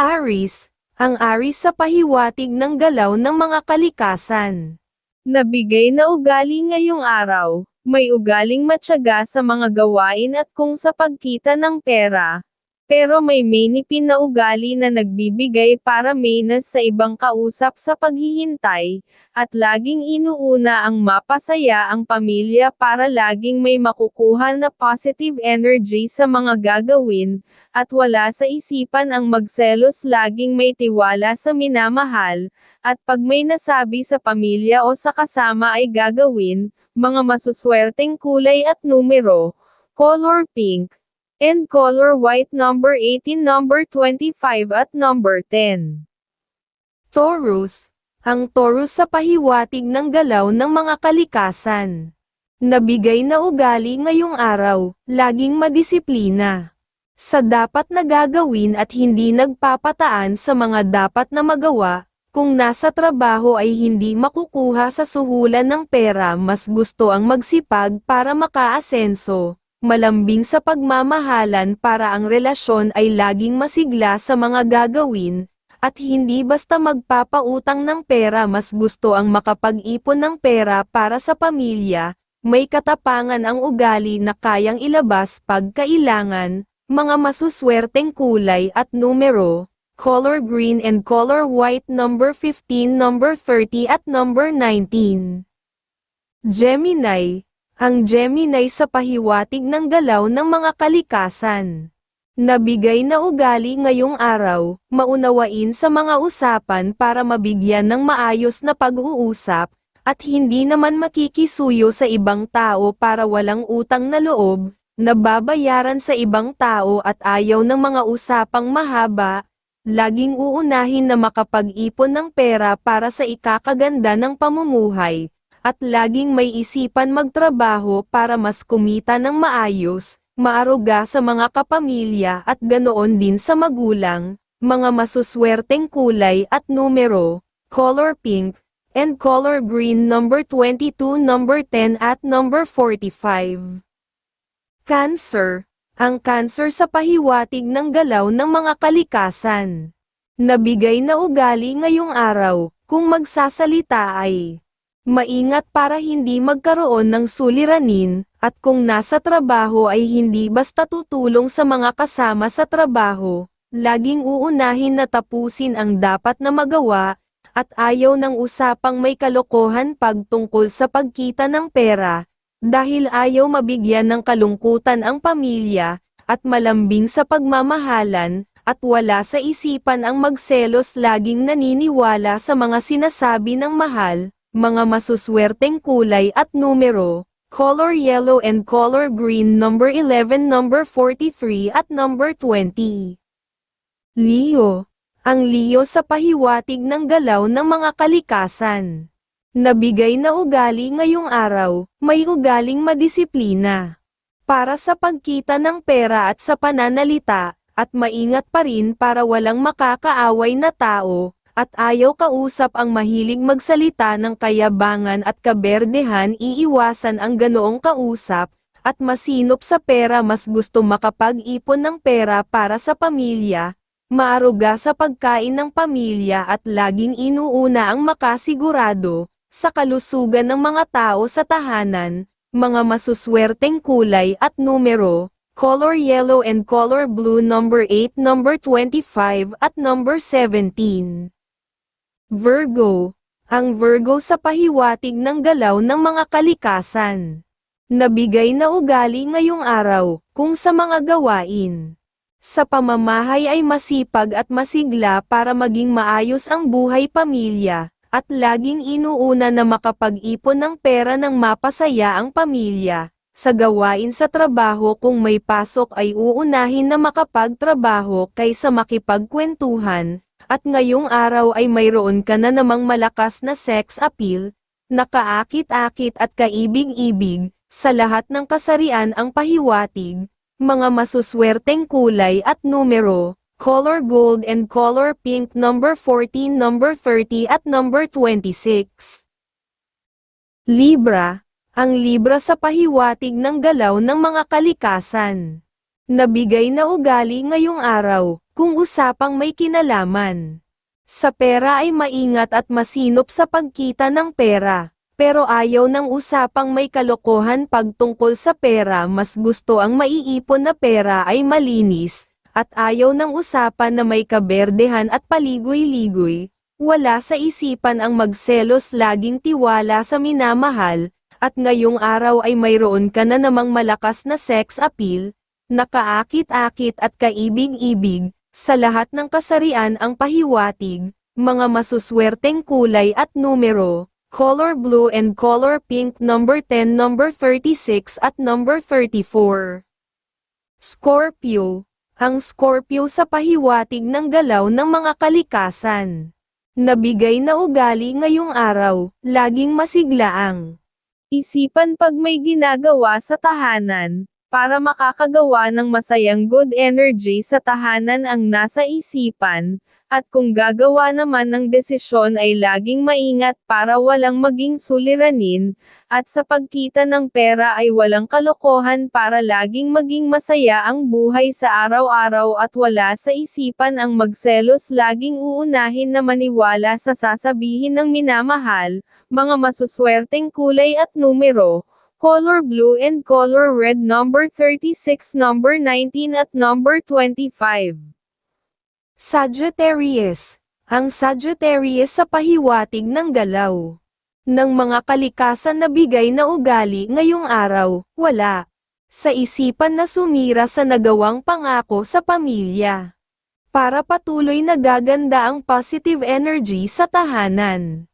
Aris, ang Aris sa pahiwatig ng galaw ng mga kalikasan. Nabigay na ugali ngayong araw, may ugaling matyaga sa mga gawain at kung sa pagkita ng pera. Pero may mainipin na ugali na nagbibigay para mainas sa ibang kausap sa paghihintay, at laging inuuna ang mapasaya ang pamilya para laging may makukuha na positive energy sa mga gagawin, at wala sa isipan ang magselos laging may tiwala sa minamahal, at pag may nasabi sa pamilya o sa kasama ay gagawin, mga masuswerteng kulay at numero, color pink, and color white number 18 number 25 at number 10. Taurus, ang Taurus sa pahiwatig ng galaw ng mga kalikasan. Nabigay na ugali ngayong araw, laging madisiplina. Sa dapat na gagawin at hindi nagpapataan sa mga dapat na magawa, kung nasa trabaho ay hindi makukuha sa suhulan ng pera mas gusto ang magsipag para makaasenso, malambing sa pagmamahalan para ang relasyon ay laging masigla sa mga gagawin, at hindi basta magpapautang ng pera mas gusto ang makapag-ipon ng pera para sa pamilya, may katapangan ang ugali na kayang ilabas pag kailangan, mga masuswerteng kulay at numero, color green and color white number 15 number 30 at number 19. Gemini, ang Gemini sa pahiwatig ng galaw ng mga kalikasan. Nabigay na ugali ngayong araw, maunawain sa mga usapan para mabigyan ng maayos na pag-uusap, at hindi naman makikisuyo sa ibang tao para walang utang na loob, nababayaran sa ibang tao at ayaw ng mga usapang mahaba, laging uunahin na makapag-ipon ng pera para sa ikakaganda ng pamumuhay, at laging may isipan magtrabaho para mas kumita ng maayos, maaruga sa mga kapamilya at ganoon din sa magulang, mga masuswerteng kulay at numero, color pink, and color green number 22 number 10 at number 45. Cancer, ang cancer sa pahiwatig ng galaw ng mga kalikasan. Nabigay na ugali ngayong araw, kung magsasalita ay maingat para hindi magkaroon ng suliranin, at kung nasa trabaho ay hindi basta tutulong sa mga kasama sa trabaho, laging uunahin na tapusin ang dapat na magawa, at ayaw ng usapang may kalokohan pagtungkol sa pagkita ng pera, dahil ayaw mabigyan ng kalungkutan ang pamilya, at malambing sa pagmamahalan, at wala sa isipan ang magselos laging naniniwala sa mga sinasabi ng mahal, mga masuswerteng kulay at numero, color yellow and color green number 11 number 43 at number 20. Leo, ang Leo sa pahiwatig ng galaw ng mga kalikasan. Nabigay na ugali ngayong araw, may ugaling madisiplina. Para sa pagkita ng pera at sa pananalita, at maingat pa rin para walang makakaaway na tao, at ayaw kausap ang mahilig magsalita ng kayabangan at kaberdehan iiwasan ang ganoong kausap, at masinop sa pera mas gusto makapag-ipon ng pera para sa pamilya, maaruga sa pagkain ng pamilya at laging inuuna ang makasigurado, sa kalusugan ng mga tao sa tahanan, mga masuswerteng kulay at numero, color yellow and color blue number 8 number 25 at number 17. Virgo, ang Virgo sa pahiwatig ng galaw ng mga kalikasan. Nabigay na ugali ngayong araw, kung sa mga gawain. Sa pamamahay ay masipag at masigla para maging maayos ang buhay pamilya, at laging inuuna na makapag-ipon ng pera ng mapasaya ang pamilya. Sa gawain sa trabaho kung may pasok ay uunahin na makapagtrabaho kaysa makipagkwentuhan, at ngayong araw ay mayroon ka na namang malakas na sex appeal, nakaakit-akit at kaibig-ibig, sa lahat ng kasarian ang pahiwatig, mga masuswerteng kulay at numero, color gold and color pink number 14 number 30 at number 26. Libra, ang Libra sa pahiwatig ng galaw ng mga kalikasan. Nabigay na ugali ngayong araw, kung usapang may kinalaman. Sa pera ay maingat at masinop sa pagkita ng pera. Pero ayaw ng usapang may kalokohan pagtungkol sa pera mas gusto ang maiipon na pera ay malinis, at ayaw ng usapan na may kaberdehan at paligoy-ligoy, wala sa isipan ang magselos laging tiwala sa minamahal, at ngayong araw ay mayroon ka na namang malakas na sex appeal, nakaakit-akit at kaibig-ibig, sa lahat ng kasarian ang pahiwatig, mga masuswerteng kulay at numero, color blue and color pink number 10 number 36 at number 34. Scorpio, ang Scorpio sa pahiwatig ng galaw ng mga kalikasan. Nabigay na ugali ngayong araw, laging masiglaang. Isipan pag may ginagawa sa tahanan, para makakagawa ng masayang good energy sa tahanan ang nasa isipan, at kung gagawa naman ng desisyon ay laging maingat para walang maging suliranin, at sa pagkita ng pera ay walang kalokohan para laging maging masaya ang buhay sa araw-araw at wala sa isipan ang magselos laging uunahin na maniwala sa sasabihin ng minamahal, mga masuswerteng kulay at numero, color blue and color red number 36 number 19 at number 25. Sagittarius. Ang Sagittarius sa pahiwatig ng galaw. Ng mga kalikasan na bigay na ugali ngayong araw, wala. Sa isipan na sumira sa nagawang pangako sa pamilya. Para patuloy na gaganda ang positive energy sa tahanan.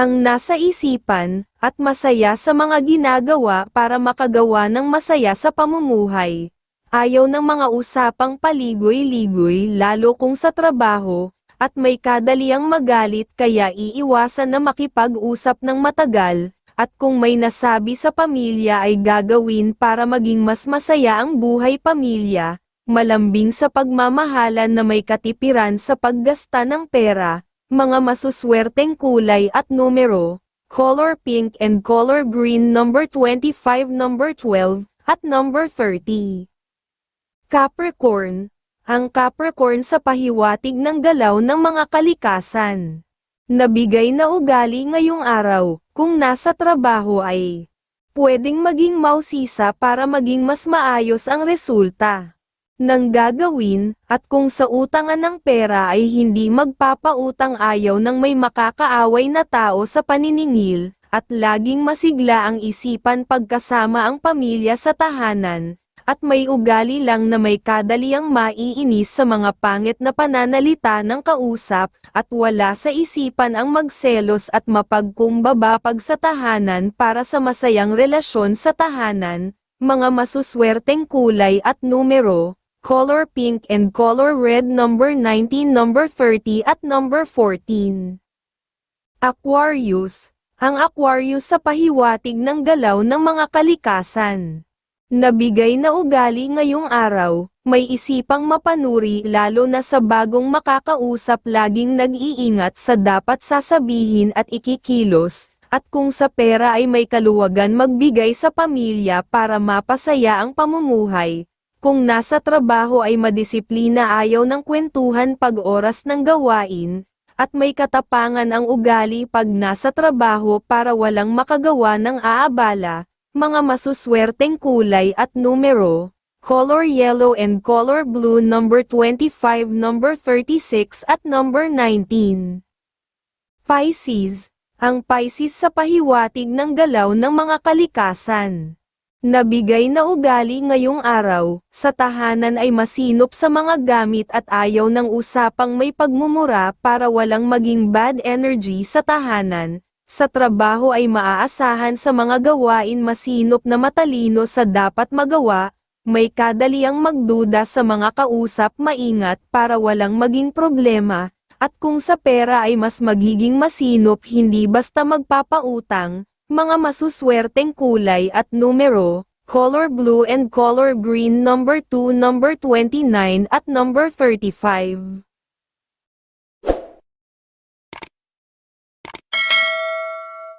Ang nasa isipan, at masaya sa mga ginagawa para makagawa ng masaya sa pamumuhay. Ayaw ng mga usapang paligoy-ligoy lalo kung sa trabaho, at may kadaliang magalit kaya iiwasan na makipag-usap ng matagal, at kung may nasabi sa pamilya ay gagawin para maging mas masaya ang buhay pamilya, malambing sa pagmamahalan na may katipiran sa paggasta ng pera, mga masuswerteng kulay at numero, color pink and color green number 25 number 12, at number 30. Capricorn, ang Capricorn sa pahiwatig ng galaw ng mga kalikasan. Nabigay na ugali ngayong araw, kung nasa trabaho ay pwedeng maging mausisa para maging mas maayos ang resulta ng gagawin, at kung sa utangan ng pera ay hindi magpapautang ayaw ng may makakaaway na tao sa paniningil, at laging masigla ang isipan pagkasama ang pamilya sa tahanan, at may ugali lang na may kadaliang maiinis sa mga pangit na pananalita ng kausap, at wala sa isipan ang magselos at mapagkumbaba pag sa tahanan para sa masayang relasyon sa tahanan, mga masuswerteng kulay at numero, color pink and color red number 19 number 30 at number 14. Aquarius, ang Aquarius sa pahiwatig ng galaw ng mga kalikasan. Nabigay na ugali ngayong araw, may isipang mapanuri lalo na sa bagong makakausap laging nag-iingat sa dapat sasabihin at ikikilos, at kung sa pera ay may kaluwagan magbigay sa pamilya para mapasaya ang pamumuhay. Kung nasa trabaho ay madisiplina ayaw ng kwentuhan pag oras ng gawain, at may katapangan ang ugali pag nasa trabaho para walang makagawa ng aabala, mga masuswerteng kulay at numero, color yellow and color blue number 25 number 36 at number 19. Pisces, ang Pisces sa pahiwatig ng galaw ng mga kalikasan. Nabigay na ugali ngayong araw, sa tahanan ay masinop sa mga gamit at ayaw ng usapang may pagmumura para walang maging bad energy sa tahanan, sa trabaho ay maaasahan sa mga gawain masinop na matalino sa dapat magawa, may kadaliang magduda sa mga kausap maingat para walang maging problema, at kung sa pera ay mas magiging masinop hindi basta magpapautang, mga masuswerteng kulay at numero, color blue and color green number 2 number 29 at number 35.